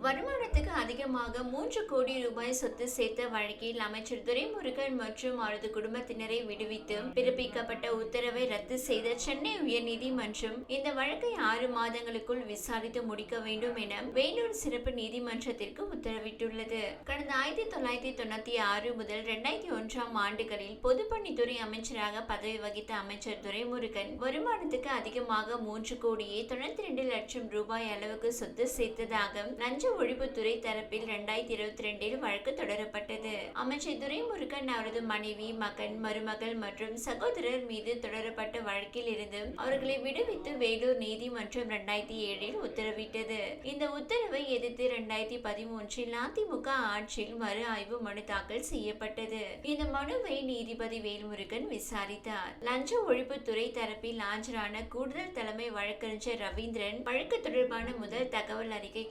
வருமானத்துக்கு அதிகமாக மூன்று கோடி ரூபாய் சொத்து சேர்த்த வழக்கில் அமைச்சர் துரைமுருகன் மற்றும் அவரது குடும்பத்தினரை விடுவித்து பிறப்பிக்கப்பட்ட உத்தரவை ரத்து செய்த சென்னை உயர்நீதிமன்றம் இந்த வழக்கை ஆறு மாதங்களுக்குள் விசாரித்து முடிக்க வேண்டும் என வேலூர் சிறப்பு நீதிமன்றத்திற்கு உத்தரவிட்டுள்ளது. கடந்த ஆயிரத்தி தொள்ளாயிரத்தி தொண்ணூத்தி ஆறு முதல் இரண்டாயிரத்தி ஒன்றாம் ஆண்டுகளில் பொதுப்பணித்துறை அமைச்சராக பதவி வகித்த அமைச்சர் துரைமுருகன் வருமானத்துக்கு அதிகமாக மூன்று கோடியே தொண்ணூத்தி ரெண்டு லட்சம் ரூபாய் அளவுக்கு சொத்து சேர்த்ததாக லஞ்ச ஒழிப்புத்துறை தரப்பில் இரண்டாயிரத்தி இருபத்தி ரெண்டில் வழக்கு தொடரப்பட்டது. அமைச்சர் துரைமுருகன் அவரது மனைவி மகன் மருமகள் மற்றும் சகோதரர் மீது தொடரப்பட்ட வழக்கில் இருந்து அவர்களை விடுவித்து வேலூர் நீதிமன்றம் இரண்டாயிரத்தி ஏழில் உத்தரவிட்டது. இந்த உத்தரவை எதிர்த்து இரண்டாயிரத்தி பதிமூன்றில் அதிமுக ஆட்சியில் மறு ஆய்வு மனு தாக்கல் செய்யப்பட்டது. இந்த மனுவை நீதிபதி வேல்முருகன் விசாரித்தார். லஞ்ச ஒழிப்புத்துறை தரப்பில் ஆஜரான கூடுதல் தலைமை வழக்கறிஞர் ரவீந்திரன் வழக்கு தொடர்பான முதல் தகவல் அறிக்கை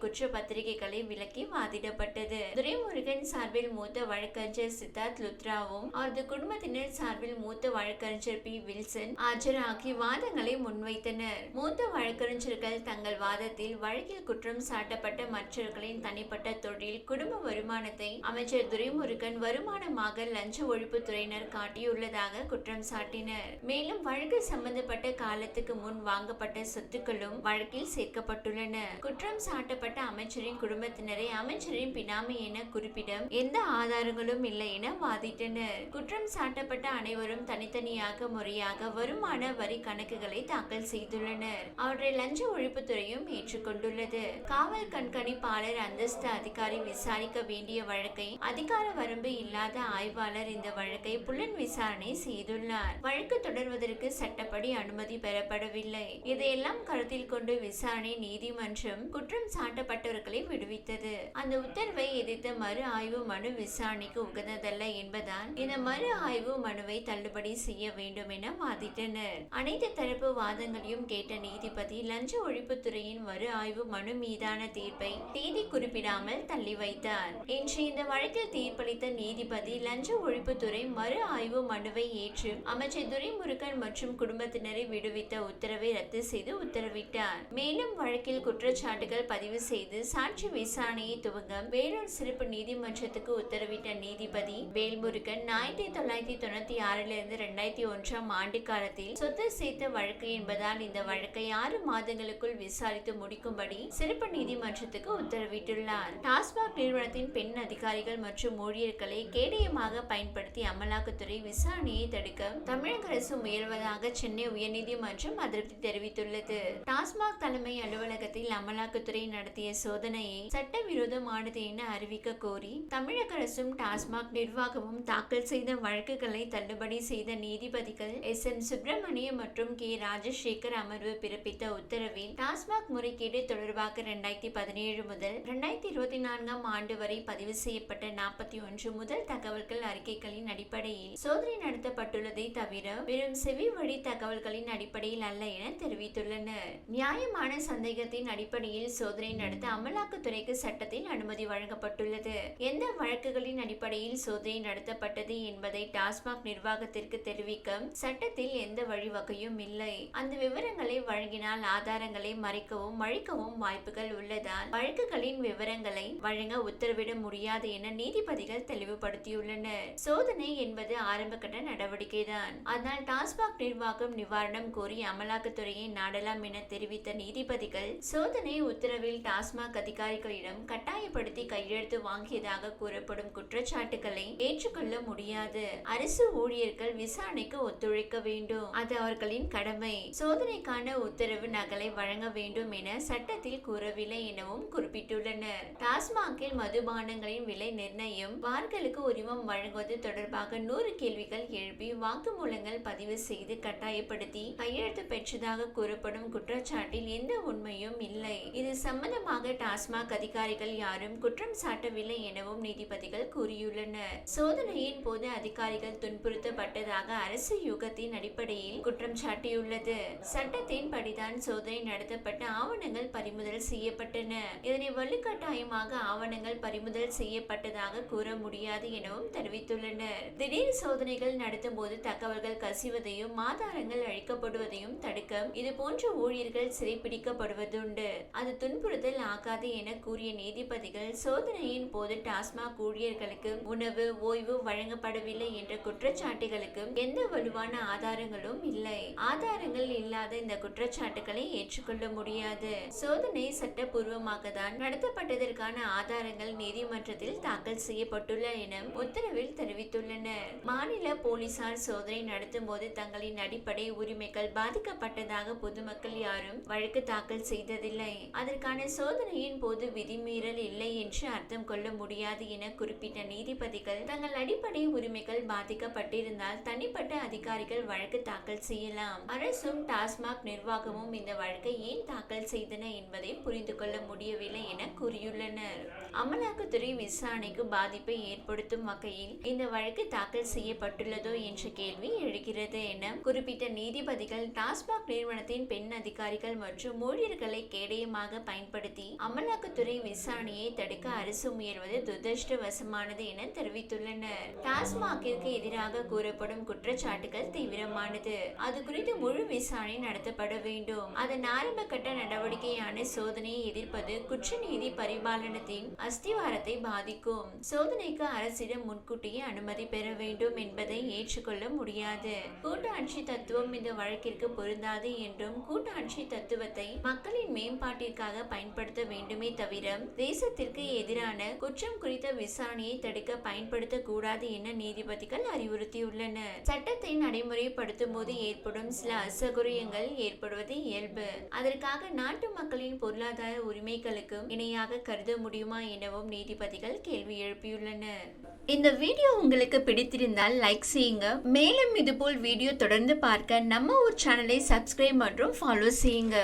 குற்றப்பத்திரிகைகளை விலக்கி வாதிடப்பட்டது. துரைமுருகன் சார்பில் மூத்த வழக்கறிஞர் சித்தார்த் லுத்ராவும் அவரது குடும்பத்தினர் சார்பில் மூத்த வழக்கறிஞர் பி. வில்சன் ஆஜராகி வாதங்களை முன்வைத்தனர். மூத்த வழக்கறிஞர்கள் தங்கள் வாதத்தில் வழக்கில் குற்றம் சாட்டப்பட்ட மற்றவர்களின் தனிப்பட்ட தொழில் குடும்ப வருமானத்தை அமைச்சர் துரைமுருகன் வருமானமாக லஞ்ச ஒழிப்புத்துறையினர் காட்டியுள்ளதாக குற்றம் சாட்டினர். மேலும் வழக்கு சம்பந்தப்பட்ட காலத்துக்கு முன் வாங்கப்பட்ட சொத்துக்களும் வழக்கில் சேர்க்கப்பட்டுள்ளன. குற்றம் சாட்டப்பட்ட அமைச்சரின் குடும்பத்தினரை அமைச்சரின் பினாமி என குறிப்பிடம். எந்த ஆதாரங்களும் இல்லை என வாதிட்டனர். குற்றம் சாட்டப்பட்ட அனைவரும் தனித்தனியாக முறையாக வருமான வரி கணக்குகளை தாக்கல் செய்துள்ளனர். அவற்றை லஞ்ச ஒழிப்புத்துறையும் ஏற்றுக்கொண்டுள்ளது. காவல் கண்காணிப்பாளர் அந்தஸ்து அதிகாரி விசாரிக்க வேண்டிய வழக்கை அதிகார வரம்பு இல்லாத ஆய்வாளர் இந்த வழக்கை புலன் விசாரணை செய்துள்ளார். வழக்கு தொடர்வதற்கு சட்டப்படி அனுமதி பெறப்படவில்லை. இதையெல்லாம் கருத்தில் கொண்டு விசாரணை நீதிமன்றம் குற்றம் சாட்டப்பட்டவர்கள் விடுவித்தது. அந்த உத்தரவை எதிர்த்த மறு ஆய்வு மனு விசாரணைக்கு உகந்ததல்ல என்பதால் இந்த மறு ஆய்வு மனுவை தள்ளுபடி செய்ய வேண்டும் என வாதிட்டனர். அனைத்து தரப்பு வாதங்களையும் கேட்ட நீதிபதி லஞ்ச ஒழிப்புத்துறையின் மறு ஆய்வு மனு மீதான தீர்ப்பை தேதி குறிப்பிடாமல் தள்ளி வைத்தார். இன்று இந்த வழக்கில் தீர்ப்பளித்த நீதிபதி லஞ்ச ஒழிப்புத்துறை மறு ஆய்வு மனுவை ஏற்று அமைச்சர் துரைமுருகன் மற்றும் குடும்பத்தினரை விடுவித்த உத்தரவை ரத்து செய்து உத்தரவிட்டார். மேலும் வழக்கில் குற்றச்சாட்டுகள் பதிவு செய்து சாட்சி விசாரணையை துவங்க வேலூர் சிறப்பு நீதிமன்றத்துக்கு உத்தரவிட்ட நீதிபதி வேல்முருகன் ஆயிரத்தி தொள்ளாயிரத்தி தொண்ணூத்தி ஆறிலிருந்து இரண்டாயிரத்தி ஒன்றாம் ஆண்டு காலத்தில் சொத்து சேர்த்த வழக்கு என்பதால் இந்த வழக்கை ஆறு மாதங்களுக்குள் விசாரித்து முடிக்கும்படி சிறப்பு நீதிமன்றத்துக்கு உத்தரவிட்டுள்ளார். டாஸ்மாக் நிறுவனத்தின் பெண் அதிகாரிகள் மற்றும் ஊழியர்களை கேடயமாக பயன்படுத்தி அமலாக்கத்துறை விசாரணையை தடுக்க தமிழக அரசு முயல்வதாக சென்னை உயர்நீதிமன்றம் அதிருப்தி தெரிவித்துள்ளது. டாஸ்மாக் தலைமை அலுவலகத்தில் அமலாக்கத்துறை நடத்திய சோதனை சோதனையை சட்டவிரோதமானது என அறிவிக்க கோரி தமிழக அரசும் டாஸ்மாக் நிர்வாகமும் தாக்கல் செய்த வழக்குகளை தள்ளுபடி செய்த நீதிபதிகள் எஸ் எம் சுப்பிரமணியம் மற்றும் கே ராஜசேகர் அமர்வு பிறப்பித்த உத்தரவில் டாஸ்மாக் முறைகேடு தொடர்பாக இரண்டாயிரத்தி பதினேழு முதல் இரண்டாயிரத்தி இருபத்தி நான்காம் ஆண்டு வரை பதிவு செய்யப்பட்ட நாற்பத்தி ஒன்று முதல் தகவல்கள் அறிக்கைகளின் அடிப்படையில் சோதனை நடத்தப்பட்டுள்ளதை தவிர வெறும் செவி வழி தகவல்களின் அடிப்படையில் அல்ல என தெரிவித்துள்ளனர். நியாயமான சந்தேகத்தின் அடிப்படையில் சோதனை நடத்த அமலாக்கத்துறைக்கு சட்டத்தில் அனுமதி வழங்கப்பட்டுள்ளது. எந்த வழக்குகளின் அடிப்படையில் சோதனை நடத்தப்பட்டது என்பதை டாஸ்மாக் நிர்வாகத்திற்கு தெரிவிக்க சட்டத்தில் எந்த வழிவகையும் இல்லை. அந்த விவரங்களை வழங்கினால் ஆதாரங்களை மறைக்கவும் மழிக்கவும் வாய்ப்புகள் உள்ளதால் வழக்குகளின் விவரங்களை வழங்க உத்தரவிட முடியாது என நீதிபதிகள் தெளிவுபடுத்தியுள்ளனர். சோதனை என்பது ஆரம்பகட்ட நடவடிக்கைதான். ஆனால் டாஸ்மாக் நிர்வாகம் நிவாரணம் கோரி அமலாக்கத்துறையை நாடலாம் என தெரிவித்த நீதிபதிகள் சோதனை உத்தரவில் டாஸ்மாக் அதிக அதிகாரிகளிடம் கட்டாயப்படுத்தி கையெழுத்து வாங்கியதாக கூறப்படும் குற்றச்சாட்டுகளை ஏற்றுக்கொள்ள முடியாது. அரசு ஊழியர்கள் விசாரணைக்கு ஒத்துழைக்க வேண்டும். அது அவர்களின் கடமை. சோதனைக்கான உத்தரவு நகலை வழங்க வேண்டும் என சட்டத்தில் கூறவில்லை எனவும் குறிப்பிட்டுள்ளனர். டாஸ்மாகில் மதுபானங்களின் விலை நிர்ணயம் பார்களுக்கு உரிமம் வழங்குவது தொடர்பாக நூறு கேள்விகள் எழுப்பி வாக்குமூலங்கள் பதிவு செய்து கட்டாயப்படுத்தி கையெழுத்து பெற்றதாக கூறப்படும் குற்றச்சாட்டில் எந்த உண்மையும் இல்லை. இது சம்பந்தமாக டாஸ் டாஸ்மாக் அதிகாரிகள் யாரும் குற்றம் சாட்டவில்லை எனவும் நீதிபதிகள் கூறியுள்ளனர். சோதனையின் போது அதிகாரிகள் துன்புறுத்தப்பட்டதாக அரசு யூகத்தின் அடிப்படையில் குற்றம் சாட்டியுள்ளது. சட்டத்தின் படிதான் சோதனை நடத்தப்பட்ட ஆவணங்கள் பறிமுதல் செய்யப்பட்டன. இதனை வலுக்கட்டாயமாக ஆவணங்கள் பறிமுதல் செய்யப்பட்டதாக கூற முடியாது எனவும் தெரிவித்துள்ளனர். திடீர் சோதனைகள் நடத்தும் போது தகவல்கள் கசிவதையும் ஆதாரங்கள் அழிக்கப்படுவதையும் தடுக்க இது போன்ற ஊழியர்கள் சிறைப்பிடிக்கப்படுவதுண்டு. அது துன்புறுத்தல் ஆகாது என கூறிய நீதிபதிகள் சோதனையின் போது டாஸ்மாக் ஊழியர்களுக்கு உணவு ஓய்வு வழங்கப்படவில்லை என்ற குற்றச்சாட்டுகளுக்கு எந்த வலுவான ஆதாரங்களும் இல்லை. ஆதாரங்கள் இல்லாத இந்த குற்றச்சாட்டுகளை ஏற்றுக்கொள்ள முடியாது. சோதனை சட்டபூர்வமாக தான் நடத்தப்பட்டதற்கான ஆதாரங்கள் நீதிமன்றத்தில் தாக்கல் செய்யப்பட்டுள்ள என உத்தரவில் தெரிவித்துள்ளனர். மாநில போலீசார் சோதனை நடத்தும் போது தங்களின் அடிப்படை உரிமைகள் பாதிக்கப்பட்டதாக பொதுமக்கள் யாரும் வழக்கு தாக்கல் செய்ததில்லை. அதற்கான சோதனையின் போது விதிமீறல் இல்லை என்று அர்த்தம் கொள்ள முடியாது என குறிப்பிட்ட நீதிபதிகள் தங்கள் அடிப்படை உரிமைகள் பாதிக்கப்பட்டிருந்தால் தனிப்பட்ட அதிகாரிகள் வழக்கு தாக்கல் செய்யலாம். அரசும் டாஸ்மாக் நிர்வாகமும் இந்த வழக்கை ஏன் தாக்கல் செய்தன என்பதை புரிந்து கொள்ள முடியவில்லை என கூறியுள்ளனர். அமலாக்கத்துறை விசாரணைக்கு பாதிப்பை ஏற்படுத்தும் வகையில் இந்த வழக்கு தாக்கல் செய்யப்பட்டுள்ளதோ என்ற கேள்வி எழுகிறது என குறிப்பிட்ட நீதிபதிகள் டாஸ்மாக் நிறுவனத்தின் பெண் அதிகாரிகள் மற்றும் ஊழியர்களை கேடயமாக பயன்படுத்தி அமலாக்கத்துறை விசாரணையை தடுக்க அரசு முயல்வது துரதிருஷ்டவசமானது என தெரிவித்துள்ளனர். டாஸ்மாகிற்கு எதிராக கூறப்படும் குற்றச்சாட்டுகள் தீவிரமானது. அது குறித்து முழு விசாரணை நடத்தப்பட வேண்டும். அதன் ஆரம்ப கட்ட நடவடிக்கையான சோதனையை எதிர்ப்பது குற்றநீதி பரிபாலனத்தின் அஸ்திவாரத்தை பாதிக்கும். சோதனைக்கு அரசிடம் முன்கூட்டியே அனுமதி பெற வேண்டும் என்பதை ஏற்றுக்கொள்ள முடியாது. கூட்டாட்சி தத்துவம் இந்த வழக்கிற்கு பொருந்தாது என்றும் கூட்டாட்சி தத்துவத்தை மக்களின் மேம்பாட்டிற்காக பயன்படுத்த வேண்டும் தவிர தேசத்திற்கு எதிரான குற்றம் குறித்த விசாரணையை தடுக்க பயன்படுத்தக்கூடாது என நீதிபதிகள் அறிவுறுத்தியுள்ளனர். சட்டத்தை நடைமுறைப்படுத்தும் போது ஏற்படும் சில அசகுரியங்கள் ஏற்படுவது இயல்பு. அதற்காக நாட்டு மக்களின் பொருளாதார உரிமைகளுக்கும் இணையாக கருத முடியுமா எனவும் நீதிபதிகள் கேள்வி எழுப்பியுள்ளனர். இந்த வீடியோ உங்களுக்கு பிடித்திருந்தால் லைக் செய்யுங்க. மேலும் இதுபோல் வீடியோ தொடர்ந்து பார்க்க நம்ம ஒரு சேனலை சப்ஸ்கிரைப் மற்றும் ஃபாலோ செய்யுங்க.